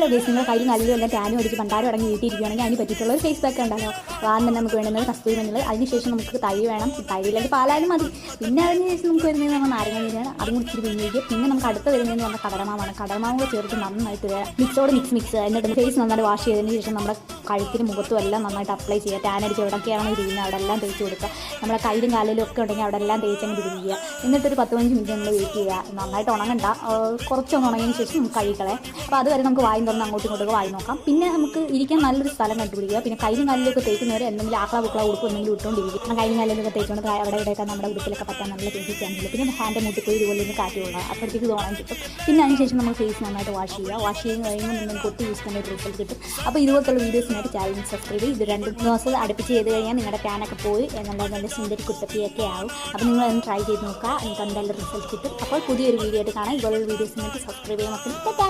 Hello guys നിങ്ങൾ കയ്യിൽ നല്ല എല്ലാം ടാനും അടിച്ച് പണ്ടാരും അടങ്ങി വീട്ടിയിരിക്കുകയാണെങ്കിൽ അതിന് പറ്റിയിട്ടുള്ള ഒരു ഫേസ് പാക്ക് ഉണ്ടല്ലോ. തന്നെ നമുക്ക് വേണ്ടുന്നത് കസ്തൂരി മഞ്ഞൾ അതിനുശേഷം നമുക്ക് തൈ വേണം. തൈയിലേക്ക് പാലായാലും മതി. പിന്നെ അതിന് ശേഷം നമുക്ക് വരുന്നത് നമ്മൾ നാരങ്ങ നീരാണ്. അതും കൂടി പിഴിഞ്ഞിരിക്കുക പിന്നെ നമുക്ക് അടുത്ത വരുന്നതെന്ന് പറഞ്ഞാൽ കടലമാവാണ്. കടലമാവ് ചേർത്ത് നന്നായിട്ട് മിക്സോട് മിക്സ് മിക്സ് എന്നിട്ട് ഫേസ് നന്നായിട്ട് വാഷ് ചെയ്തതിന് ശേഷം നമ്മുടെ കഴുത്തിനും മുഖത്തും എല്ലാം നന്നായിട്ട് അപ്ലൈ ചെയ്യുക. ടാൻ അടിച്ച് എവിടെയൊക്കെയാണോ ഇരിക്കുന്നത് അവിടെ എല്ലാം തേച്ച് കൊടുക്കുക. നമ്മളെ കയ്യിലും കാലിലും ഒക്കെ ഉണ്ടെങ്കിൽ അവിടെ എല്ലാം തേച്ചങ്ങ് ഇരിക്കുക എന്നിട്ടൊരു പത്ത് പതിനഞ്ച് മിനിറ്റ് നമ്മൾ വെയിറ്റ് ചെയ്യുക. നന്നായിട്ട് ഉണങ്ങണ്ട. ആ, കുറച്ചൊന്ന് ഉണങ്ങിയതിന് ശേഷം നമുക്ക് കഴുകളെ അപ്പോൾ അതുവരെ നമുക്ക് വായും തുറന്ന് അങ്ങോട്ടും ഇങ്ങോട്ടൊക്കെ വായി നോക്കാം. പിന്നെ നമുക്ക് ഇരിക്കാൻ നല്ലൊരു സ്ഥലം കണ്ടുപിടിക്കുക. പിന്നെ കയ്യിലും കാലിലൊക്കെ തേക്കുന്നവരെ എന്തെങ്കിലും ആക്കള ബുക്കള ഉടുപ്പ് എന്തെങ്കിലും ഇട്ടുകൊണ്ടിരിക്കും കയ്യിലും കാലിലൊക്കെ തേച്ചുകൊണ്ട് അവിടെ ഇവിടെയൊക്കെ നമ്മുടെ ഉടുപ്പിലൊക്കെ പറ്റാൻ നല്ല തേച്ച് ചാൻസില്ല പിന്നെ ഹാൻഡ് മുട്ടിൽ പോയി ഇതുപോലെ ഒന്ന് കാറ്റ് കൊള്ളുക. അപ്പോഴത്തേക്ക് ഇത് ഉണങ്ങി കിട്ടും. പിന്നെ അതിനുശേഷം നമ്മൾ ഫേസ് നന്നായിട്ട് വാഷ് ചെയ്യുക. വാഷ് ചെയ്യുന്ന കഴിയുമ്പോൾ നമുക്ക് കൊട്ടി യൂസ് ചെയ്യുന്ന റിസൾട്ട് കിട്ടും. അപ്പോൾ ഇതുപോലത്തുള്ള വീഡിയോസിനായിട്ട് ചാനൽ സബ്സ്ക്രൈബ് ചെയ്ത് ഇത് രണ്ട് ദിവസം അടുപ്പിച്ച് ചെയ്ത് കഴിഞ്ഞാൽ നിങ്ങളുടെ ടാനൊക്കെ പോയി നല്ല നല്ല സുന്ദരി കുട്ടപ്പിയൊക്കെ ആവും. അപ്പോൾ നിങ്ങൾ ഒന്ന് ട്രൈ ചെയ്ത് നോക്കുക. നിങ്ങൾക്ക് എന്തായാലും റിസൾട്ട് കിട്ടും. അപ്പോൾ പുതിയൊരു വീഡിയോ ആയിട്ട് കാണാം. ഇതുപോലുള്ള വീഡിയോസിനായിട്ട് സബ്സ്ക്രൈബ് ചെയ്യാൻ ടാറ്റാ!